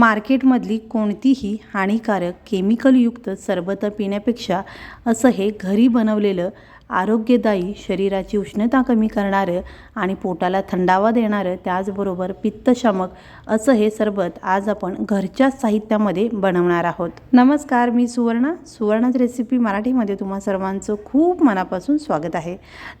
मार्केटमधली कोणतीही हानिकारक केमिकलयुक्त सरबतं पिण्यापेक्षा असं हे घरी बनवलेलं आरोग्यदायी शरीराची उष्णता कमी करणारं आणि पोटाला थंडावा देणारं त्याचबरोबर पित्तशमक असं हे सरबत आज आपण घरच्याच साहित्यामध्ये बनवणार आहोत. नमस्कार मी सुवर्णा. सुवर्णाच रेसिपी मराठीमध्ये तुम्हा सर्वांचं खूप मनापासून स्वागत आहे.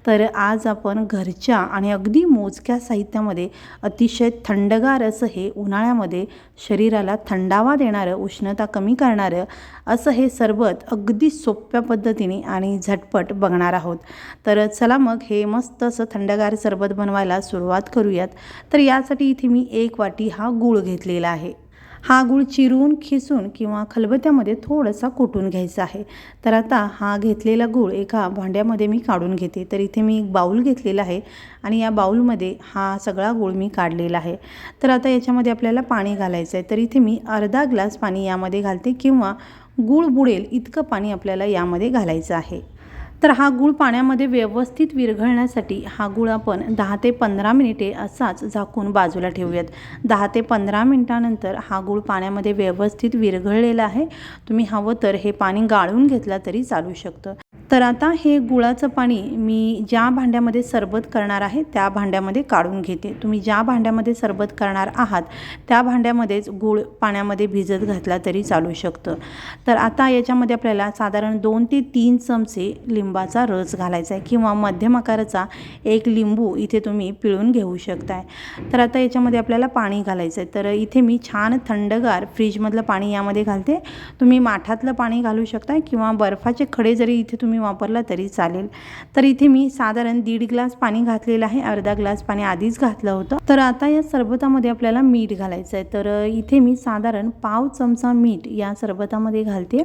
तर आज आपण घरच्या आणि अगदी मोजक्या साहित्यामध्ये अतिशय थंडगार असं हे उन्हाळ्यामध्ये शरीराला थंडावा देणारं उष्णता कमी करणारं असं हे सरबत अगदी सोप्या पद्धतीने आणि झटपट बघणार आहोत तर चला मग हे मस्त असं थंडगार सरबत बनवायला सुरुवात करूयात. तर यासाठी इथे मी एक वाटी हा गूळ घेतलेला आहे. हा गूळ चिरून खिसून किंवा खलबत्यामध्ये थोडासा कुटून घ्यायचा आहे. तर आता हा घेतलेला गूळ एका भांड्यामध्ये मी काढून घेते. तर इथे मी एक बाऊल घेतलेला आहे आणि या बाऊलमध्ये हा सगळा गूळ मी काढलेला आहे. तर आता याच्यामध्ये आपल्याला पाणी घालायचं आहे. तर इथे मी अर्धा ग्लास पाणी यामध्ये घालते किंवा गूळ बुडेल इतकं पाणी आपल्याला यामध्ये घालायचं आहे. तर हा गूळ पाण्यामध्ये व्यवस्थित विरघळण्यासाठी हा गूळ आपण दहा ते पंधरा मिनिटे असाच झाकून बाजूला ठेवूयात. दहा ते पंधरा मिनटानंतर हा गूळ पाण्यामध्ये व्यवस्थित विरघळलेला आहे. तुम्ही हवं तर हे पाणी गाळून घेतला तरी चालू शकतं. तर आता हे गुळाचं पाणी मी ज्या भांड्यामध्ये सरबत करणार आहे त्या भांड्यामध्ये काढून घेते. तुम्ही ज्या भांड्यामध्ये सरबत करणार आहात त्या भांड्यामध्येच गूळ पाण्यामध्ये भिजत घातला तरी चालू शकतं. तर आता याच्यामध्ये आपल्याला साधारण दोन ते तीन चमचे लिंबाचा रस घालायचा आहे किंवा मध्यम आकाराचा एक लिंबू इथे तुम्ही पिळून घेऊ शकताय. तर आता याच्यामध्ये आपल्याला पाणी घालायचं आहे तर इथे मी छान थंडगार फ्रीजमधलं पाणी यामध्ये घालते. तुम्ही माठातलं पाणी घालू शकताय किंवा बर्फाचे खडे जरी इथे तुम्ही वापरला तरी चालेल. तर इथे मी साधारण दीड ग्लास पाणी घातलेलं आहे. अर्धा ग्लास पाणी आधीच घातलं होतं. तर आता या सरबतामध्ये आपल्याला मीठ घालायचं आहे. तर इथे मी साधारण पाव चमचा मीठ या सरबतामध्ये घालते.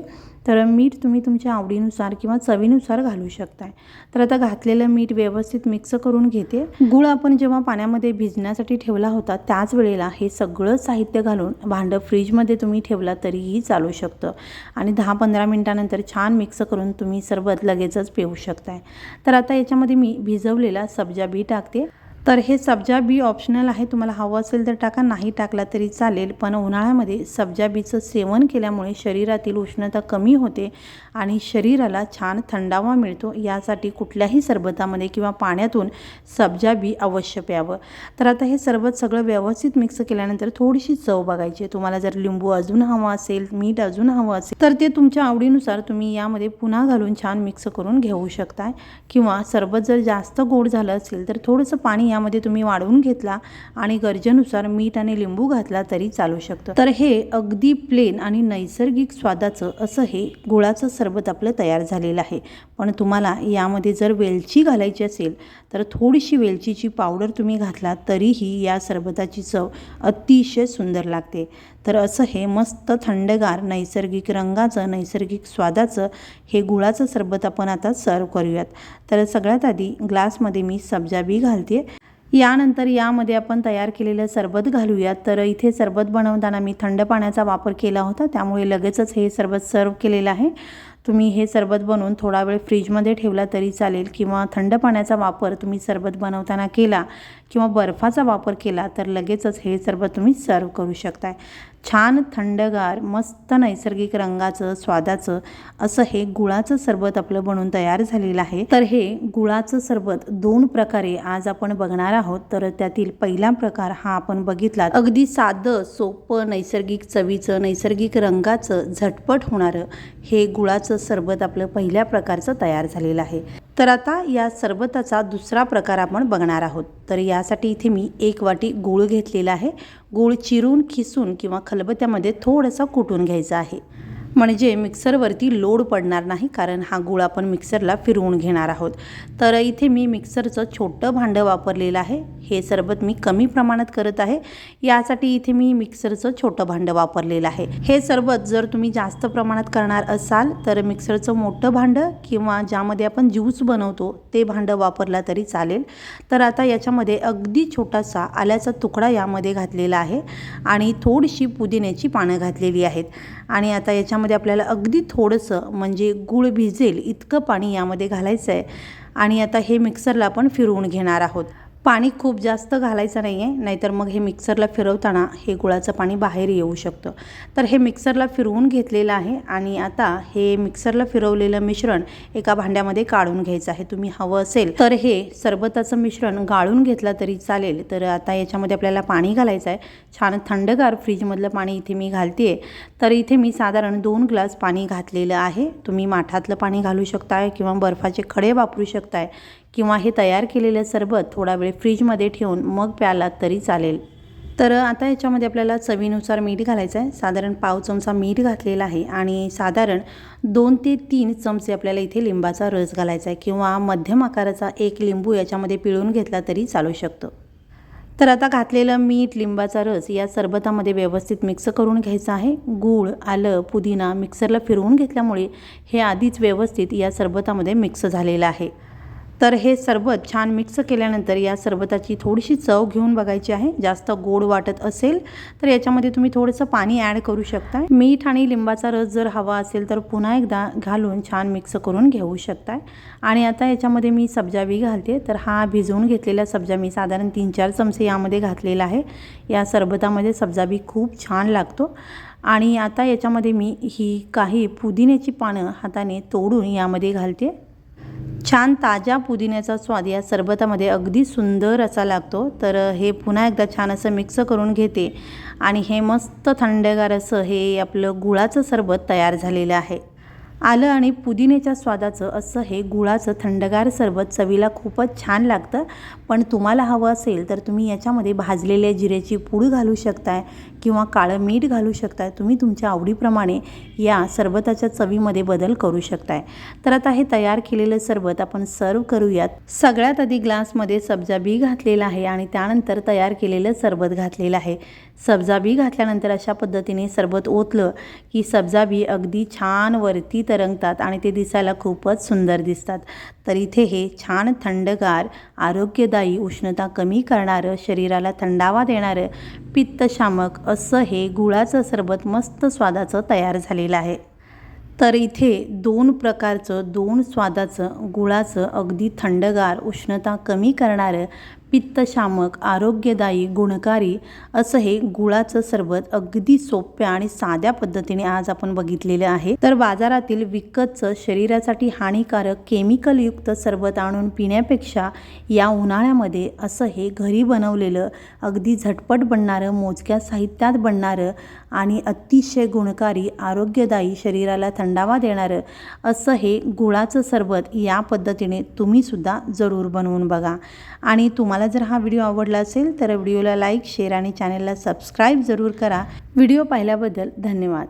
तर मीठ तुम्ही तुमच्या आवडीनुसार किंवा चवीनुसार घालू शकताय. तर आता घातलेलं मीठ व्यवस्थित मिक्स करून घेते. गुळ आपण जेव्हा पाण्यामध्ये भिजण्यासाठी ठेवला होता त्याच वेळेला हे सगळं साहित्य घालून भांडं फ्रीजमध्ये तुम्ही ठेवला तरीही चालू शकतं. आणि दहा पंधरा मिनटानंतर छान मिक्स करून तुम्ही सरबत लगेचच पिऊ शकताय. तर आता याच्यामध्ये मी भिजवलेला सब्जा बी टाकते. तर हे सब्जा बी ऑप्शनल आहे. तुम्हाला हवं असेल तर टाका. नाही टाकला तरी चालेल. पण उन्हाळ्यामध्ये सब्जा बीचं सेवन केल्यामुळे शरीरातील उष्णता कमी होते आणि शरीराला छान थंडावा मिळतो. यासाठी कुठल्याही सरबतामध्ये किंवा पाण्यातून सब्जा बी अवश्य प्यावं. तर आता हे सरबत सगळं व्यवस्थित मिक्स केल्यानंतर थोडीशी चव बघायची तुम्हाला जर लिंबू अजून हवं असेल मीठ अजून हवं असेल तर ते तुमच्या आवडीनुसार तुम्ही यामध्ये पुन्हा घालून छान मिक्स करून घेऊ शकताय. किंवा सरबत जर जास्त गोड झालं असेल तर थोडंसं पाणी यामध्ये तुम्ही वाढवून घेतला आणि गरजेनुसार मीठ आणि लिंबू घातला तरी चालू शकतं. तर हे अगदी प्लेन आणि नैसर्गिक स्वादाचं असं हे गुळाचं सरबत आपलं तयार झालेलं आहे. पण तुम्हाला यामध्ये जर वेलची घालायची असेल तर थोडीशी वेलचीची पावडर तुम्ही घातला तरीही या सरबताची चव अतिशय सुंदर लागते. तर असं हे मस्त थंडगार नैसर्गिक रंगाचं नैसर्गिक स्वादाचं हे गुळाचं सरबत आपण आता सर्व करूयात. तर सगळ्यात आधी ग्लासमध्ये मी सब्जा बी घालते. यानंतर यामध्ये आपण तयार केलेलं सरबत घालूयात. तर इथे सरबत बनवताना मी थंड पाण्याचा वापर केला होता त्यामुळे लगेचच हे सरबत सर्व केलेलं आहे. तुम्ही हे सरबत बनवून थोडा वेळ फ्रीजमध्ये ठेवला तरी चालेल किंवा थंड पाण्याचा वापर तुम्ही सरबत बनवताना केला किंवा बर्फाचा वापर केला तर लगेचच हे सरबत तुम्ही सर्व करू शकताय. छान थंडगार मस्त नैसर्गिक रंगाचं स्वादाचं असं हे गुळाचं सरबत आपलं बनवून तयार झालेलं आहे. तर हे गुळाचं सरबत दोन प्रकारे आज आपण बघणार आहोत. तर त्यातील पहिला प्रकार हा आपण बघितला. अगदी साधं सोपं नैसर्गिक चवीचं नैसर्गिक रंगाचं झटपट होणारं हे गुळाचं सरबत आपलं पहिल्या प्रकारचं तयार झालेलं आहे. तर आता या सरबताचा दुसरा प्रकार आपण बघणार आहोत. तर यासाठी इथे मी एक वाटी गूळ घेतलेला आहे. गूळ चिरून खिसून किंवा खलबत्यामध्ये थोडंसं कुटून घ्यायचं आहे. म्हणजे मिक्सरवरती लोड पडणार नाही कारण हा गूळ आपण मिक्सरला फिरवून घेणार आहोत. तर इथे मी मिक्सरचं छोटं भांडं वापरलेलं आहे. हे सरबत मी कमी प्रमाणात करत आहे. यासाठी इथे मी मिक्सरचं छोटं भांडं वापरलेलं आहे. हे सरबत जर तुम्ही जास्त प्रमाणात करणार असाल तर मिक्सरचं मोठं भांडं किंवा ज्यामध्ये आपण ज्यूस बनवतो ते भांडं वापरला तरी चालेल. तर आता याच्यामध्ये अगदी छोटासा आल्याचा तुकडा यामध्ये घातलेला आहे आणि थोडीशी पुदिन्याची पानं घातलेली आहेत. आणि आता याच्यामध्ये आपल्याला अगदी थोडंसं म्हणजे गूळ भिजेल इतकं पाणी यामध्ये घालायचं आहे. आणि आता हे मिक्सरला आपण फिरवून घेणार आहोत. पाणी खूप जास्त घालायचं नाही आहे नाहीतर मग हे मिक्सरला फिरवताना हे गुळाचं पाणी बाहेर येऊ शकतं. तर हे मिक्सरला फिरवून घेतलेलं आहे आणि आता हे मिक्सरला फिरवलेलं मिश्रण एका भांड्यामध्ये काढून घ्यायचं आहे. तुम्ही हवं असेल तर हे सरबताचं मिश्रण गाळून घेतलं तरी चालेल. तर आता याच्यामध्ये आपल्याला पाणी घालायचं आहे. छान थंडगार फ्रीजमधलं पाणी इथे मी घालते तर इथे मी साधारण दोन ग्लास पाणी घातलेलं आहे. तुम्ही माठातलं पाणी घालू शकताय किंवा बर्फाचे खडे वापरू शकताय किंवा हे तयार केलेलं सरबत थोडा वेळ फ्रीजमध्ये ठेवून मग प्यालात तरी चालेल. तर आता याच्यामध्ये आपल्याला चवीनुसार मीठ घालायचं आहे. साधारण पाव चमचा मीठ घातलेला आहे आणि साधारण दोन ते तीन चमचे आपल्याला इथे लिंबाचा रस घालायचा आहे किंवा मध्यम आकाराचा एक लिंबू याच्यामध्ये पिळून घेतला तरी चालू शकतो. तर आता घातलेलं मीठ लिंबाचा रस या सरबतामध्ये व्यवस्थित मिक्स करून घ्यायचं आहे. गूळ आलं पुदिना मिक्सरला फिरवून घेतल्यामुळे हे आधीच व्यवस्थित या सरबतामध्ये मिक्स झालेलं आहे. तर हे सरबत छान मिक्स केल्यानंतर या सरबताची थोडीशी चव घेऊन बघायची आहे. जास्त गोड वाटत असेल तर याच्यामध्ये तुम्ही थोडंसं पाणी ॲड करू शकता मीठ आणि लिंबाचा रस जर हवा असेल तर पुन्हा एकदा घालून छान मिक्स करून घेऊ शकताय. आणि आता याच्यामध्ये मी सब्जा बी घालते. तर हा भिजवून घेतलेला सब्जा मी साधारण तीन चार चमचे यामध्ये घातलेला आहे. या सरबतामध्ये सब्जा बी खूप छान लागतो. आणि आता याच्यामध्ये मी ही काही पुदिन्याची पानं हाताने तोडून यामध्ये घालते. छान ताज्या पुदिन्याचा स्वाद या सरबतामध्ये अगदी सुंदर असा लागतो. तर हे पुन्हा एकदा छान असं मिक्स करून घेते आणि हे मस्त थंडगार असं हे आपलं गुळाचं सरबत तयार झालेलं आहे. आलं आणि पुदिन्याच्या स्वादाचं असं हे गुळाचं थंडगार सरबत चवीला खूपच छान लागतं. पण तुम्हाला हवं असेल तर तुम्ही याच्यामध्ये भाजलेल्या जिऱ्याची पूड घालू शकताय किंवा काळं मीठ घालू शकताय तुम्ही तुमच्या आवडीप्रमाणे या सरबताच्या चवीमध्ये बदल करू शकताय. तर आता हे तयार केलेलं सरबत आपण सर्व करूयात. सगळ्यात आधी ग्लासमध्ये सब्जा बी घातलेला आहे आणि त्यानंतर तयार केलेलं सरबत घातलेलं आहे. सब्जा बी घातल्यानंतर अशा पद्धतीने सरबत ओतलं की सब्जा बी अगदी छान वरती तरंगतात आणि ते दिसायला खूपच सुंदर दिसतात. तर इथे हे छान थंडगार आरोग्यदायी उष्णता कमी करणारं शरीराला थंडावा देणारं पित्तशामक असं हे गुळाचं सरबत मस्त स्वादाचं तयार झालेलं आहे. तर इथे दोन प्रकारचं दोन स्वादाचं गुळाचं अगदी थंडगार उष्णता कमी करणारं पित्तशामक आरोग्यदायी गुणकारी असं हे गुळाचं सरबत अगदी सोप्या आणि साध्या पद्धतीने आज आपण बघितलेलं आहे. तर बाजारातील विकतचं शरीरासाठी हानिकारक केमिकलयुक्त सरबत आणून पिण्यापेक्षा या उन्हाळ्यामध्ये असं हे घरी बनवलेलं अगदी झटपट बनणारं मोजक्या साहित्यात बनणारं आणि अतिशय गुणकारी आरोग्यदायी शरीराला थंडावा देणारं असं हे गुळाचं सरबत या पद्धतीने तुम्हीसुद्धा जरूर बनवून बघा. आणि तुम्हाला जर हा व्हिडिओ आवडला असेल तर व्हिडिओला लाईक शेअर आणि चॅनलला सबस्क्राईब जरूर करा. व्हिडिओ पाहिल्याबद्दल धन्यवाद.